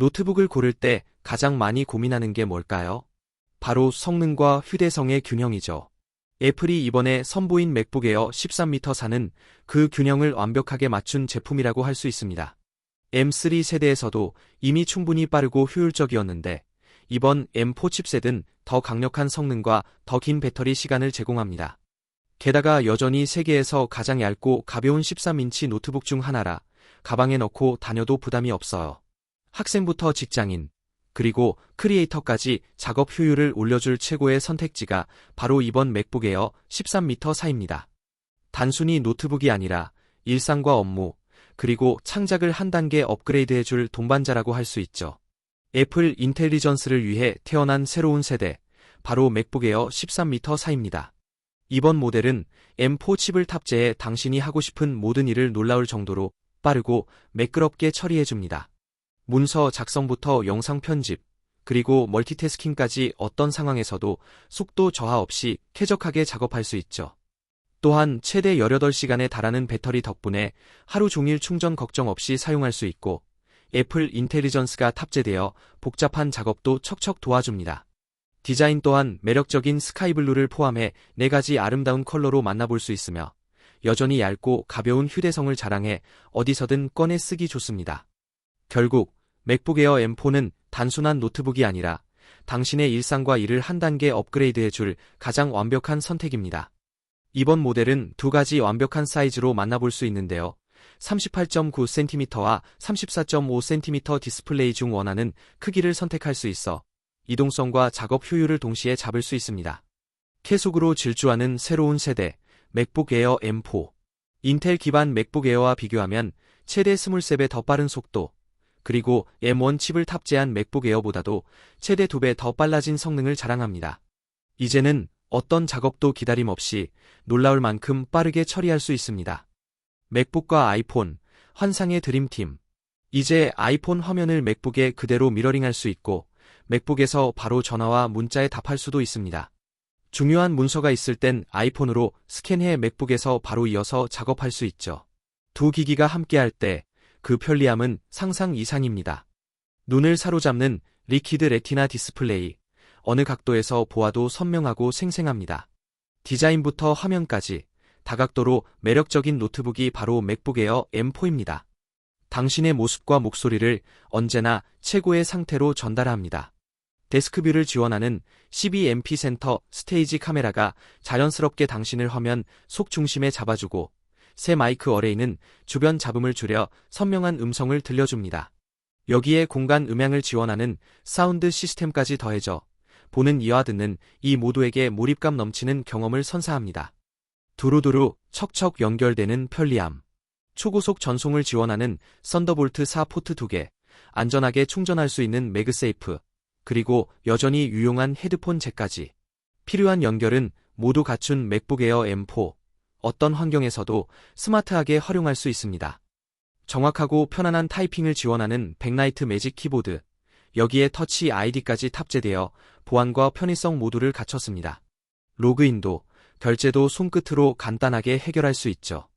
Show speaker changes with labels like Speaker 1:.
Speaker 1: 노트북을 고를 때 가장 많이 고민하는 게 뭘까요? 바로 성능과 휴대성의 균형이죠. 애플이 이번에 선보인 맥북 에어 13m4는 그 균형을 완벽하게 맞춘 제품이라고 할 수 있습니다. M3 세대에서도 이미 충분히 빠르고 효율적이었는데 이번 M4 칩셋은 더 강력한 성능과 더 긴 배터리 시간을 제공합니다. 게다가 여전히 세계에서 가장 얇고 가벼운 13인치 노트북 중 하나라 가방에 넣고 다녀도 부담이 없어요. 학생부터 직장인, 그리고 크리에이터까지 작업 효율을 올려줄 최고의 선택지가 바로 이번 맥북 에어 13m 사입니다. 단순히 노트북이 아니라 일상과 업무, 그리고 창작을 한 단계 업그레이드해줄 동반자라고 할 수 있죠. 애플 인텔리전스를 위해 태어난 새로운 세대, 바로 맥북 에어 13m 사입니다. 이번 모델은 M4 칩을 탑재해 당신이 하고 싶은 모든 일을 놀라울 정도로 빠르고 매끄럽게 처리해줍니다. 문서 작성부터 영상 편집, 그리고 멀티태스킹까지 어떤 상황에서도 속도 저하 없이 쾌적하게 작업할 수 있죠. 또한 최대 18시간에 달하는 배터리 덕분에 하루 종일 충전 걱정 없이 사용할 수 있고 애플 인텔리전스가 탑재되어 복잡한 작업도 척척 도와줍니다. 디자인 또한 매력적인 스카이블루를 포함해 4가지 아름다운 컬러로 만나볼 수 있으며 여전히 얇고 가벼운 휴대성을 자랑해 어디서든 꺼내 쓰기 좋습니다. 결국 맥북 에어 M4는 단순한 노트북이 아니라 당신의 일상과 일을 한 단계 업그레이드해 줄 가장 완벽한 선택입니다. 이번 모델은 두 가지 완벽한 사이즈로 만나볼 수 있는데요. 38.9cm와 34.5cm 디스플레이 중 원하는 크기를 선택할 수 있어 이동성과 작업 효율을 동시에 잡을 수 있습니다. 계속으로 질주하는 새로운 세대 맥북 에어 M4 인텔 기반 맥북 에어와 비교하면 최대 23배 더 빠른 속도, 그리고 M1 칩을 탑재한 맥북 에어보다도 최대 2배 더 빨라진 성능을 자랑합니다. 이제는 어떤 작업도 기다림 없이 놀라울 만큼 빠르게 처리할 수 있습니다. 맥북과 아이폰, 환상의 드림팀. 이제 아이폰 화면을 맥북에 그대로 미러링할 수 있고 맥북에서 바로 전화와 문자에 답할 수도 있습니다. 중요한 문서가 있을 땐 아이폰으로 스캔해 맥북에서 바로 이어서 작업할 수 있죠. 두 기기가 함께할 때 그 편리함은 상상 이상입니다. 눈을 사로잡는 리퀴드 레티나 디스플레이. 어느 각도에서 보아도 선명하고 생생합니다. 디자인부터 화면까지 다각도로 매력적인 노트북이 바로 맥북 에어 M4입니다. 당신의 모습과 목소리를 언제나 최고의 상태로 전달합니다. 데스크뷰를 지원하는 12MP 센터 스테이지 카메라가 자연스럽게 당신을 화면 속 중심에 잡아주고 새 마이크 어레이는 주변 잡음을 줄여 선명한 음성을 들려줍니다. 여기에 공간 음향을 지원하는 사운드 시스템까지 더해져 보는 이와 듣는 이 모두에게 몰입감 넘치는 경험을 선사합니다. 두루두루 척척 연결되는 편리함. 초고속 전송을 지원하는 썬더볼트 4 포트 2개, 안전하게 충전할 수 있는 매그세이프, 그리고 여전히 유용한 헤드폰 잭까지. 필요한 연결은 모두 갖춘 맥북 에어 M4, 어떤 환경에서도 스마트하게 활용할 수 있습니다. 정확하고 편안한 타이핑을 지원하는 백라이트 매직 키보드, 여기에 터치 아이디까지 탑재되어 보안과 편의성 모두를 갖췄습니다. 로그인도, 결제도 손끝으로 간단하게 해결할 수 있죠.